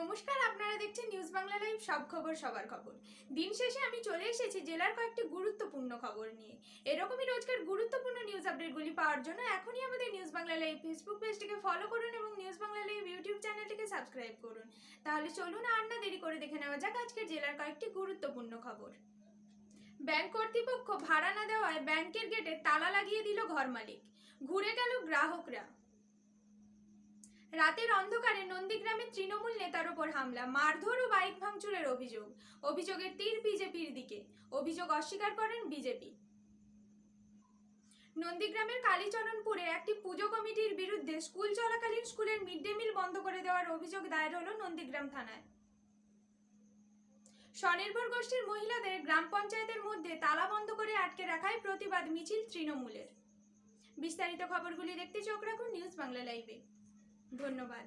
নমস্কার, আপনারা দেখছেন নিউজ বাংলা লাইভ সব খবর সবার খবর। দিন শেষে আমি চলে এসেছি জেলার কয়েকটি গুরুত্বপূর্ণ খবর নিয়ে। এরকমই রোজকার গুরুত্বপূর্ণ নিউজ আপডেটগুলি পাওয়ার জন্য এখনই আমাদের নিউজ বাংলা লাইভ ফেসবুক পেজটিকে ফলো করুন এবং নিউজ বাংলা লাইভ ইউটিউব চ্যানেলটিকে সাবস্ক্রাইব করুন। তাহলে চলুন আর না দেরি করে দেখে নেওয়া যাক আজকের জেলার কয়েকটি গুরুত্বপূর্ণ খবর। ব্যাংক কর্তৃপক্ষ ভাড়া না দেওয়ায় ব্যাংকের গেটে তালা লাগিয়ে দিল ঘর মালিক। ঘুরে গেল গ্রাহকরা। রাতের অন্ধকারে নন্দীগ্রামে তৃণমূল নেতার ওপর হামলা, মারধর ও বাইক ভাঙচুরের অভিযোগ। অভিযোগের তীর বিজেপির দিকে। অভিযোগ অস্বীকার করেন বিজেপি। নন্দীগ্রামের কালীচরণপুরে একটি পুজো কমিটির বিরুদ্ধে স্কুল চলাকালীন স্কুলের মিড ডে মিল বন্ধ করে দেওয়ার অভিযোগ দায়ের হলো নন্দীগ্রাম থানায়। স্বনির্ভর গোষ্ঠীর মহিলাদের গ্রাম পঞ্চায়েতের মধ্যে তালা বন্ধ করে আটকে রাখায় প্রতিবাদ মিছিল তৃণমূলের। বিস্তারিত খবরগুলি দেখতে চোখ রাখুন নিউজ বাংলা লাইভে। ধন্যবাদ।